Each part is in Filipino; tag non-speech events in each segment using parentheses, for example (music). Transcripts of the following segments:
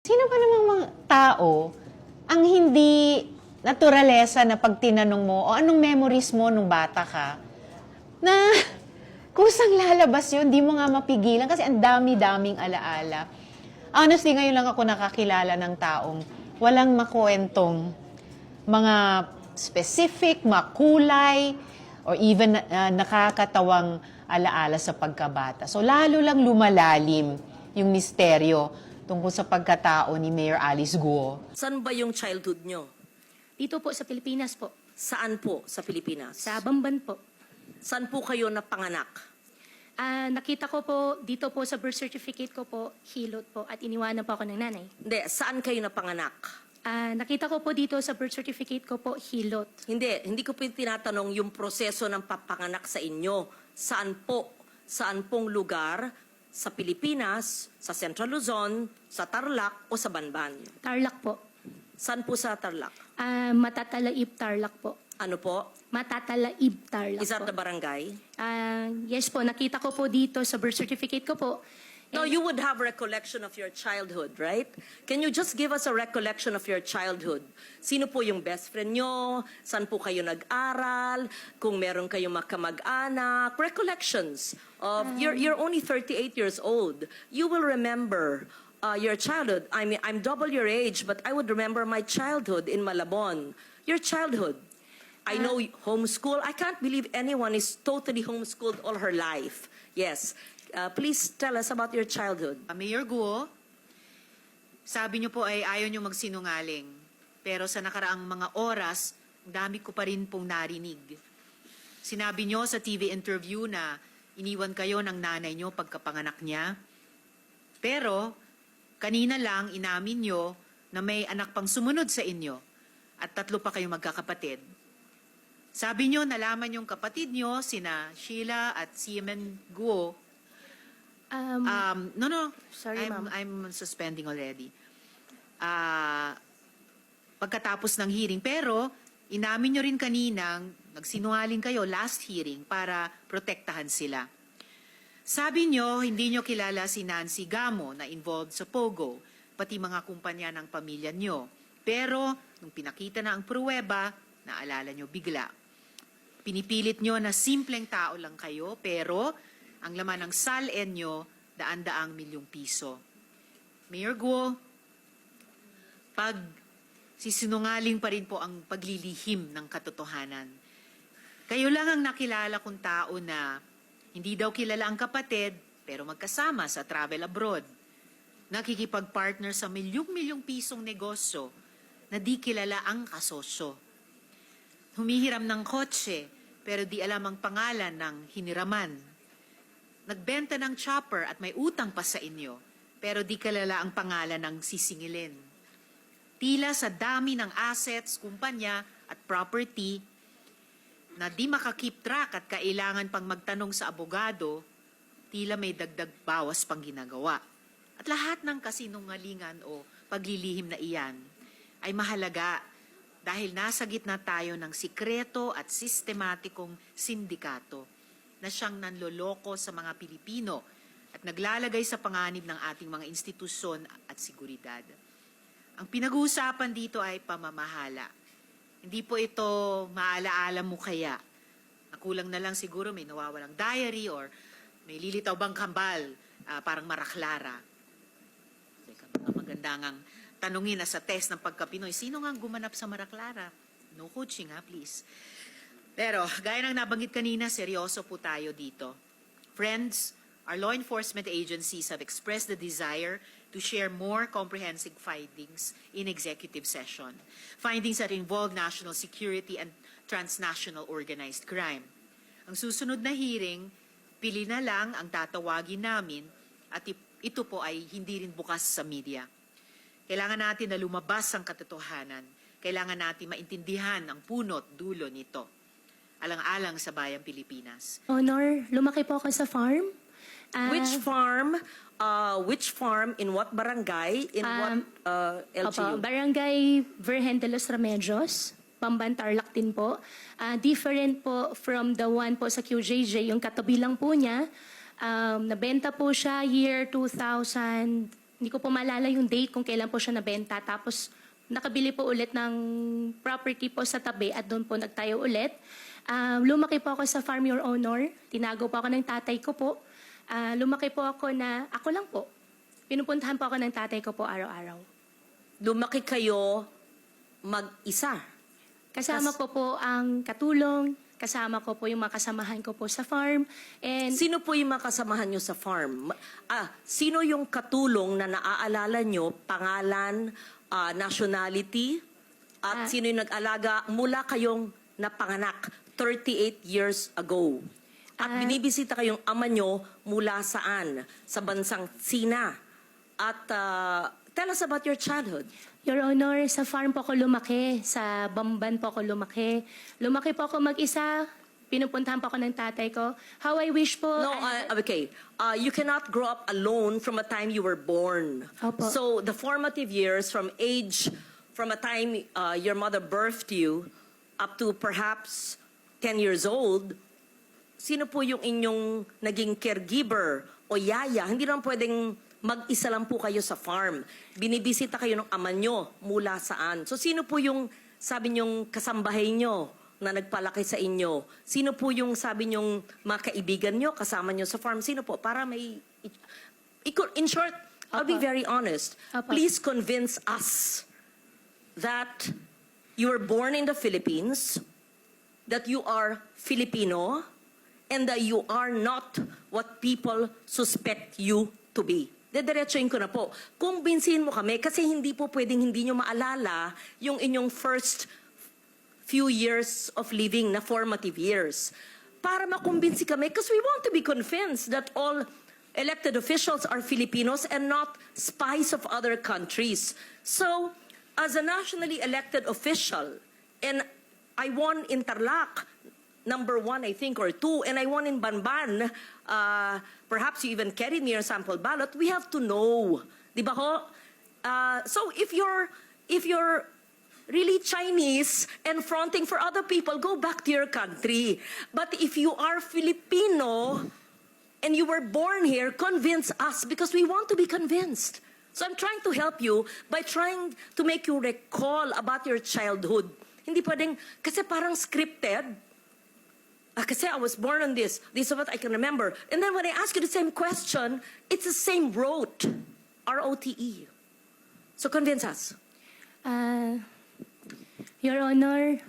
Sino ba namang mga tao ang hindi naturalesa na pag tinanong mo o anong memories mo nung bata ka na (laughs) kusang lalabas yun, di mo nga mapigilan kasi ang dami-daming alaala. Honestly, ngayon lang ako nakakilala ng taong walang makwentong mga specific, makulay, or even uh, nakakatawang alaala sa pagkabata. So lalo lang lumalalim yung misteryo tungkol sa pagkatao ni Mayor Alice Guo. Saan ba yung childhood nyo? Dito po sa Pilipinas po. Saan po sa Pilipinas? Sa Bamban po. Saan po kayo napanganak? Ah, nakita ko po dito po sa birth certificate ko po, hilot po at iniwanan po ako ng nanay. Hindi, saan kayo napanganak? Ah, nakita ko po dito sa birth certificate ko po, hilot. Hindi, hindi ko po tinatanong yung proseso ng papanganak sa inyo. Saan po? Saan pong lugar? Sa Pilipinas, sa Central Luzon, sa Tarlac o sa Banban? Tarlac po. Saan po sa Tarlac? Ah, Matatalaib Tarlac po. Ano po? Matatalaib Tarlac Is that po. the barangay? Ah, yes po, nakita ko po dito sa birth certificate ko po. No, you would have recollection of your childhood, right? Can you just give us a recollection of your childhood? Sino po yung best friend nyo? Saan po kayo nag-aral? Kung meron kayong makamag-anak? Recollections of, you're, you're only 38 years old. You will remember uh, your childhood. I mean, I'm double your age, but I would remember my childhood in Malabon. Your childhood. I know homeschool. I can't believe anyone is totally homeschooled all her life. Yes. Uh, please tell us about your childhood. Uh, Mayor Guo, sabi niyo po ay ayaw niyo magsinungaling. Pero sa nakaraang mga oras, dami ko pa rin pong narinig. Sinabi niyo sa TV interview na iniwan kayo ng nanay niyo pagkapanganak niya. Pero kanina lang inamin niyo na may anak pang sumunod sa inyo at tatlo pa kayong magkakapatid. Sabi niyo nalaman yung kapatid niyo, sina Sheila at Siemen Guo, Um, Um, no, no. Sorry, I'm, ma'am. I'm suspending already. Ah, pagkatapos ng hearing. Pero, inamin nyo rin kaninang nagsinungaling kayo last hearing para protektahan sila. Sabi nyo, hindi nyo kilala si Nancy Gamo na involved sa Pogo, pati mga kumpanya ng pamilya nyo. Pero, nung pinakita na ang pruweba, naalala nyo bigla. Pinipilit nyo na simpleng tao lang kayo, pero ang laman ng SALN nyo, daan-daang milyong piso. Mayor Guo, pag sisinungaling pa rin po ang paglilihim ng katotohanan. Kayo lang ang nakilala kong tao na hindi daw kilala ang kapatid, pero magkasama sa travel abroad. Nakikipag-partner sa milyong-milyong pisong negosyo na di kilala ang kasosyo. Humihiram ng kotse, pero di alam ang pangalan ng hiniraman. Nagbenta ng chopper at may utang pa sa inyo, pero di kalala ang pangalan ng sisingilin. Tila sa dami ng assets, kumpanya at property na di makakip track at kailangan pang magtanong sa abogado, tila may dagdag bawas pang ginagawa. At lahat ng kasinungalingan o paglilihim na iyan ay mahalaga dahil nasa gitna tayo ng sikreto at sistematikong sindikato na siyang nanloloko sa mga Pilipino at naglalagay sa panganib ng ating mga institusyon at seguridad. Ang pinag-uusapan dito ay pamamahala. Hindi po ito maalaala mo kaya. Nakulang na lang siguro may nawawalang diary or may lilitaw bang kambal, ah, parang maraklara. Teka, baka maganda ngang tanungin na sa test ng pagka-Pinoy, sino nga gumanap sa maraklara? No coaching ha, please. Pero, gaya ng nabanggit kanina, seryoso po tayo dito. Friends, our law enforcement agencies have expressed the desire to share more comprehensive findings in executive session. Findings that involve national security and transnational organized crime. Ang susunod na hearing, pili na lang ang tatawagin namin at ito po ay hindi rin bukas sa media. Kailangan natin na lumabas ang katotohanan. Kailangan natin maintindihan ang punot dulo nito alang-alang sa bayang Pilipinas. Honor, lumaki po ako sa farm. Ah, Which farm? Uh, which farm? In what barangay? In what Um, uh, LGU? Opo, Barangay Virgen de los Remedios, Pamban Tarlac din po. Ah, different po from the one po sa QJJ, yung katabi lang po niya. Um, nabenta po siya year 2000, hindi ko po maalala yung date kung kailan po siya nabenta. Tapos nakabili po ulit ng property po sa tabi at doon po nagtayo ulit. Ah, lumaki po ako sa Farm Your Honor. Tinago po ako ng tatay ko po. Ah, lumaki po ako na, ako lang po. Pinupuntahan po ako ng tatay ko po araw-araw. Lumaki kayo mag-isa. Kasama Kas- ko po ang katulong, kasama ko po yung mga kasamahan ko po sa farm. And Sino po yung makasamahan nyo sa farm? Ah, sino yung katulong na naaalala nyo, pangalan, ah, nationality, at Ah. sino yung nag-alaga mula kayong napanganak 38 years ago? At Ah. binibisita kayong ama nyo mula saan? Sa bansang Sina. At ah, tell us about your childhood. Your Honor, sa farm po ako lumaki, sa Bamban po ako lumaki. Lumaki po ako mag-isa, pinupuntahan po ako ng tatay ko. How I wish po... No, I- uh, okay. Uh, you cannot grow up alone from a time you were born. Opo. So the formative years from age, from a time uh, your mother birthed you, up to perhaps 10 years old, sino po yung inyong naging caregiver o yaya? Hindi naman pwedeng mag-isa lang po kayo sa farm. Binibisita kayo ng ama nyo mula saan. So sino po yung sabi nyong kasambahay nyo na nagpalaki sa inyo? Sino po yung sabi nyong mga kaibigan nyo, kasama nyo sa farm? Sino po? Para may... In short, I'll be very honest. Opo. Please convince us that you were born in the Philippines, that you are Filipino, and that you are not what people suspect you to be. Dediretsuin ko na po. Kung binsin mo kami, kasi hindi po pwedeng hindi nyo maalala yung inyong first few years of living na formative years. Para makumbinsi kami, because we want to be convinced that all elected officials are Filipinos and not spies of other countries. So, as a nationally elected official, and I won Interlac, number one, I think, or two, and I won in Banban, uh, perhaps you even carried me your sample ballot, we have to know. Di ba ho? Uh, so if you're, if you're really Chinese and fronting for other people, go back to your country. But if you are Filipino and you were born here, convince us because we want to be convinced. So I'm trying to help you by trying to make you recall about your childhood. Hindi pwedeng, kasi parang scripted. Ah, kasi I was born on this. This is what I can remember. And then when I ask you the same question, it's the same rote. R-O-T-E. E. So convince us. Ah, Your Honor,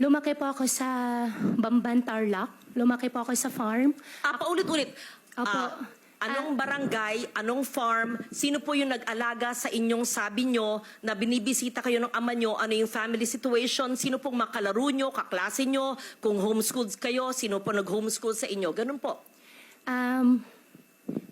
lumaki po ako sa Bamban Tarlac. Lumaki po ako sa farm. Ah, paulit-ulit. Opo. Ah, anong barangay, anong farm, sino po yung nag-alaga sa inyong sabi nyo na binibisita kayo ng ama nyo, ano yung family situation, sino pong makalaro nyo, kaklase nyo, kung homeschooled kayo, sino po nag-homeschool sa inyo, ganun po. Um,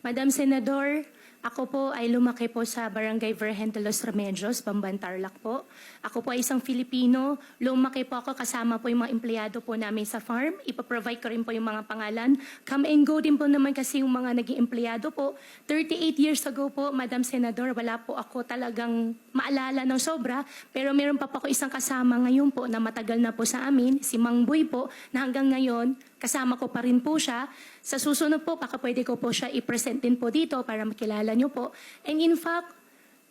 Madam Senador, ako po ay lumaki po sa Barangay Virgen de los Remedios, Bamban Tarlac po. Ako po ay isang Filipino. Lumaki po ako kasama po yung mga empleyado po namin sa farm. Ipaprovide ko rin po yung mga pangalan. Come and go din po naman kasi yung mga naging empleyado po. 38 years ago po, Madam Senador, wala po ako talagang maalala ng sobra. Pero meron pa po ako isang kasama ngayon po na matagal na po sa amin, si Mang Boy po, na hanggang ngayon, kasama ko pa rin po siya. Sa susunod po, baka pwede ko po siya i-present din po dito para makilala niyo po. And in fact,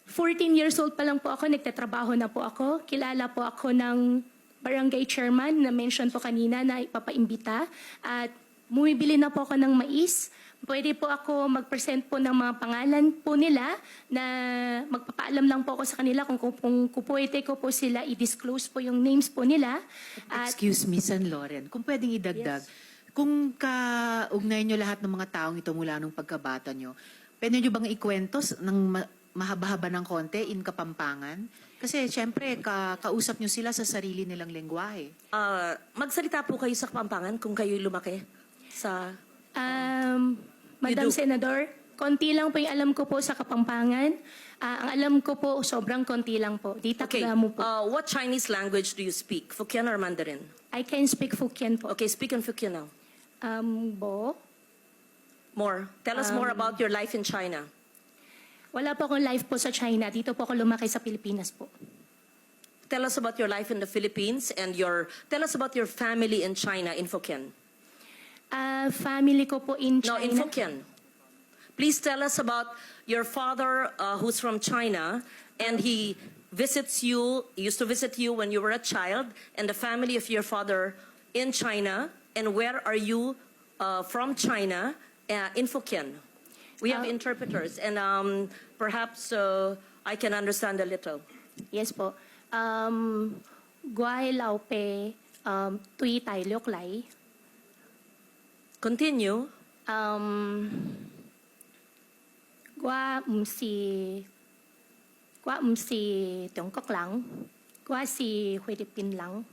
14 years old pa lang po ako, nagtatrabaho na po ako. Kilala po ako ng barangay chairman na mention po kanina na ipapaimbita. At bumibili na po ako ng mais. Pwede po ako mag-present po ng mga pangalan po nila na magpapaalam lang po ako sa kanila kung, kung, kung, kung pwede ko po sila i-disclose po yung names po nila. At Excuse me, San Loren, kung pwedeng idagdag, kung kaugnay nyo lahat ng mga taong ito mula nung pagkabata nyo, pwede nyo bang ikwento ng ma- mahaba-haba ng konti in Kapampangan? Kasi syempre, ka- kausap nyo sila sa sarili nilang lengguwahe. Ah, magsalita po kayo sa Kapampangan kung kayo lumaki sa... Um, Madam do. Senador, konti lang po yung alam ko po sa Kapampangan. Ah, ang alam ko po, sobrang konti lang po. Di Okay, taklamo po. uh, what Chinese language do you speak? Fukien or Mandarin? I can speak Fukien po. Okay, speak in Fukien now. Um, bo, More. Tell us more about your life in China. wala po akong life po sa China. Dito po ako lumaki sa Pilipinas po. Tell us about your life in the Philippines and your... Tell us about your family in China, in Fukien. Ah, family ko po in No, China. in Fukien. Please tell us about your father uh, who's from China and he visits you, used to visit you when you were a child, and the family of your father in China. And where are you uh, from China uh, in Fukien? We have Uh, interpreters, and um, perhaps uh, I can understand a little. Yes po. Um, Guay Lao Pe, um, Tui Tai Liok Lai. Continue. Um, Gua um si Gua um si Tiong Kok Lang. Gua si Philippine Lang.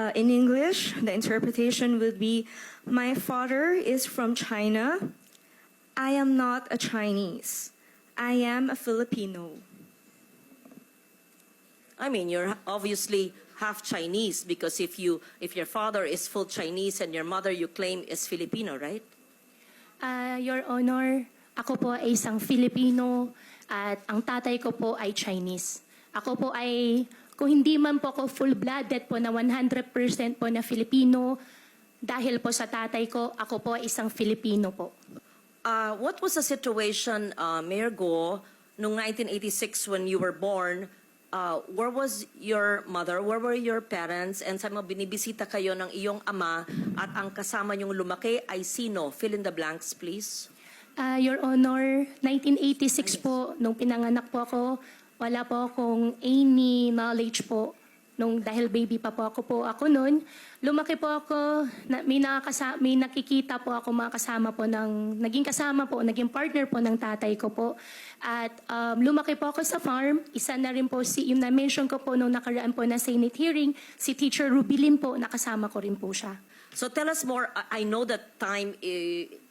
Uh, in English, the interpretation would be My father is from China. I am not a Chinese. I am a Filipino. I mean, you're obviously half Chinese because if you if your father is full Chinese and your mother you claim is Filipino, right? Ah, Your Honor, ako po ay isang Filipino at ang tatay ko po ay Chinese. Ako po ay, kung hindi man po ako full-blooded po na 100% po na Filipino, dahil po sa tatay ko, ako po ay isang Filipino po. Uh, what was the situation, uh, Mayor Go, noong 1986 when you were born? Uh, where was your mother? Where were your parents? And sa mga binibisita kayo ng iyong ama at ang kasama niyong lumaki ay sino? Fill in the blanks, please. Ah, Your Honor, 1986 po, nung pinanganak po ako, wala po akong any knowledge po. Nung dahil baby pa po ako po ako noon, lumaki po ako, na, may, nakakasa, may nakikita po ako mga kasama po ng, naging kasama po, naging partner po ng tatay ko po. At um, lumaki po ako sa farm, isa na rin po si, yung na-mention ko po nung nakaraan po na Senate hearing, si Teacher Rubilin po, nakasama ko rin po siya. So tell us more. I know that time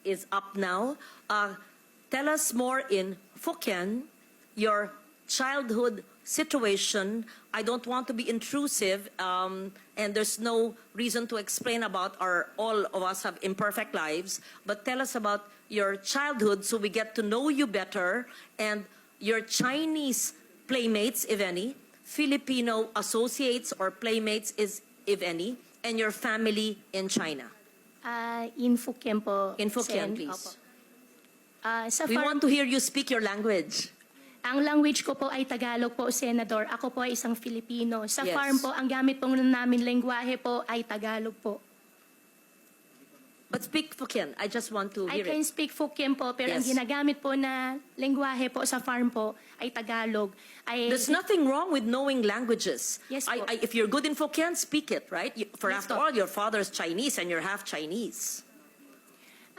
is up now. Uh, tell us more in Fukien, your childhood situation. I don't want to be intrusive, um, and there's no reason to explain about our. All of us have imperfect lives, but tell us about your childhood so we get to know you better and your Chinese playmates, if any, Filipino associates or playmates, is if any, and your family in China. Ah, in Fukien po. In Fukien, please. Opo. Ah, sa We farm want to hear you speak your language. Ang language ko po ay Tagalog po, Senador. Ako po ay isang Filipino. Sa Yes. farm po, ang gamit po namin lengguwahe po ay Tagalog po. But speak Fukien. I just want to I hear can it. speak Fukien po, pero ang Yes. ginagamit po na lengguwahe po sa farm po ay Tagalog. Ay, There's nothing wrong with knowing languages. Yes I, po. I, if you're good in Fukien, speak it, right? You- For Yes after po. all, your father's Chinese and you're half Chinese.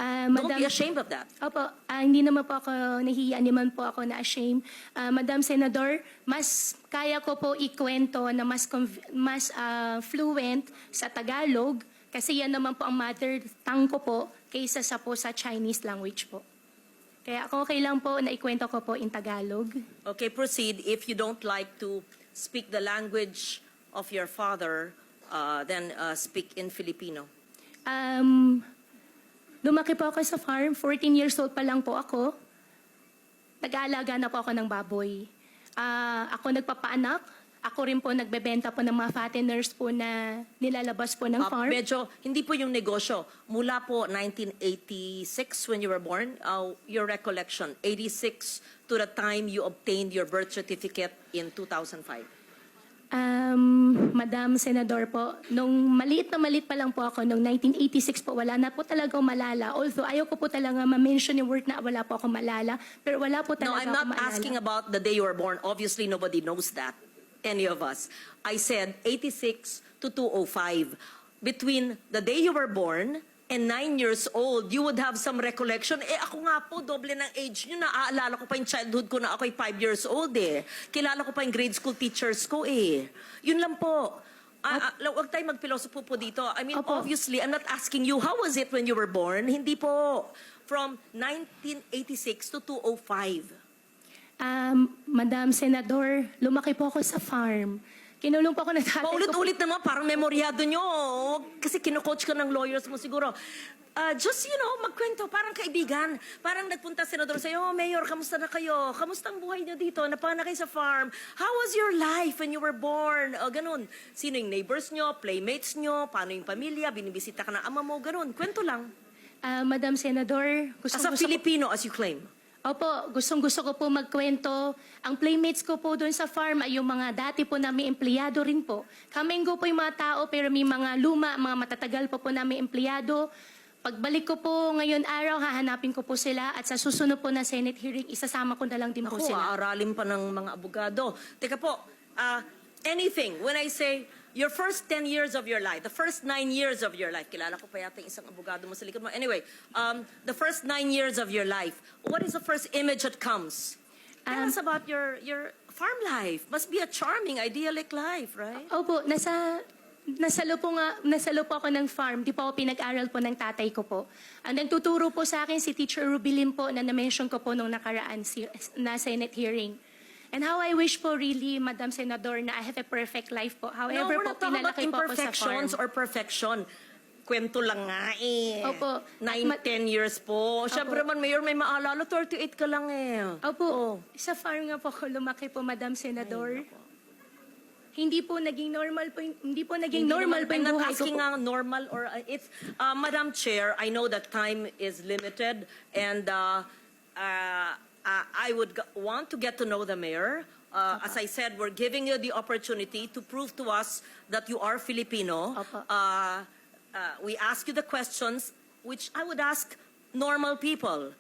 Ah, Don't Madam- be ashamed of that. Opo, ah, hindi naman po ako nahihiya, hindi man po ako na-shame. Ah, Madam Senador, mas kaya ko po ikwento na mas, conv- mas ah, fluent sa Tagalog kasi yan naman po ang mother tongue ko po kaysa sa po sa Chinese language po. Kaya ako okay lang po na ikwento ko po in Tagalog. Okay, proceed. If you don't like to speak the language of your father, uh, then uh, speak in Filipino. Um, lumaki po ako sa farm. 14 years old pa lang po ako. Nag-aalaga na po ako ng baboy. Ah, ako nagpapaanak. Ako rin po nagbebenta po ng mga fatteners po na nilalabas po ng Uh, farm. medyo, hindi po yung negosyo. Mula po 1986 when you were born, uh, your recollection, 86 to the time you obtained your birth certificate in 2005. Um, Madam Senador po, nung maliit na maliit pa lang po ako, nung 1986 po, wala na po talaga malala. Although ayaw ko po talaga ma-mention yung word na wala po akong malala. Pero wala po No, talaga I'm akong not maalala. asking about the day you were born. Obviously, nobody knows that. Any of us. I said 86 to 205. Between the day you were born and nine years old, you would have some recollection. Eh, ako nga po, doble ng age nyo. Naaalala ko pa yung childhood ko na ako'y five years old eh. Kilala ko pa yung grade school teachers ko eh. Yun lang po. Ah, ah, huwag tayo magpilosopo po dito. I mean, Opo. obviously, I'm not asking you, how was it when you were born? Hindi po. From 1986 to 205. Um, Madam Senador, lumaki po ako sa farm. Kinulong po ako ng tatay ko. Paulit-ulit naman, parang memoryado nyo. Kasi kino-coach ka ng lawyers mo siguro. Uh, just, you know, magkwento, parang kaibigan. Parang nagpunta senador sa'yo, oh, Mayor, kamusta na kayo? Kamusta ang buhay nyo dito? Napana kayo sa farm? How was your life when you were born? O, ganun. Sino yung neighbors nyo, playmates nyo, paano yung pamilya, binibisita ka ng ama mo, ganun. Kwento lang. Ah, Madam Senador, gusto As a gusto ko- Filipino, as you claim. Opo, gustong gusto ko po magkwento. Ang playmates ko po doon sa farm ay yung mga dati po namin empleyado rin po. Kamenggo po yung mga tao pero may mga luma, mga matatagal po po namin empleyado. Pagbalik ko po ngayon araw, hahanapin ko po sila at sa susunod po na Senate hearing, isasama ko na lang din po Ako, sila. aaralin pa ng mga abogado. Teka po, ah, anything, when I say your first 10 years of your life, the first 9 years of your life, kilala ko pa yata yung isang abogado mo sa likod mo. Anyway, um, the first 9 years of your life, what is the first image that comes? Tell Um, us about your, your farm life. Must be a charming, idyllic life, right? Opo, nasa nasalo po nga, nasalo po ako ng farm. Di po ako pinag-aral po ng tatay ko po. Ang nagtuturo po sa akin si Teacher Rubilin po na na-mention ko po nung nakaraan si, na Senate hearing. And how I wish po really, Madam Senador, na I have a perfect life po. no, However we're po, pinalaki po ako sa farm. imperfections or perfection. Kwento lang nga eh. Opo. 9, Ma- 10 years po. Siyempre man, Mayor, may maalala, 38 ka lang eh. Opo, Oh. sa farm nga po ako lumaki po, Madam Senador. Hindi po naging normal po, hindi po naging Hindi normal naman- po yung buhay ko nga normal or uh, it's uh, Madam Chair, I know that time is limited and uh, uh, uh, I would want to get to know the mayor. Uh, as I said, we're giving you the opportunity to prove to us that you are Filipino. Opo. Uh, uh, we ask you the questions which I would ask normal people.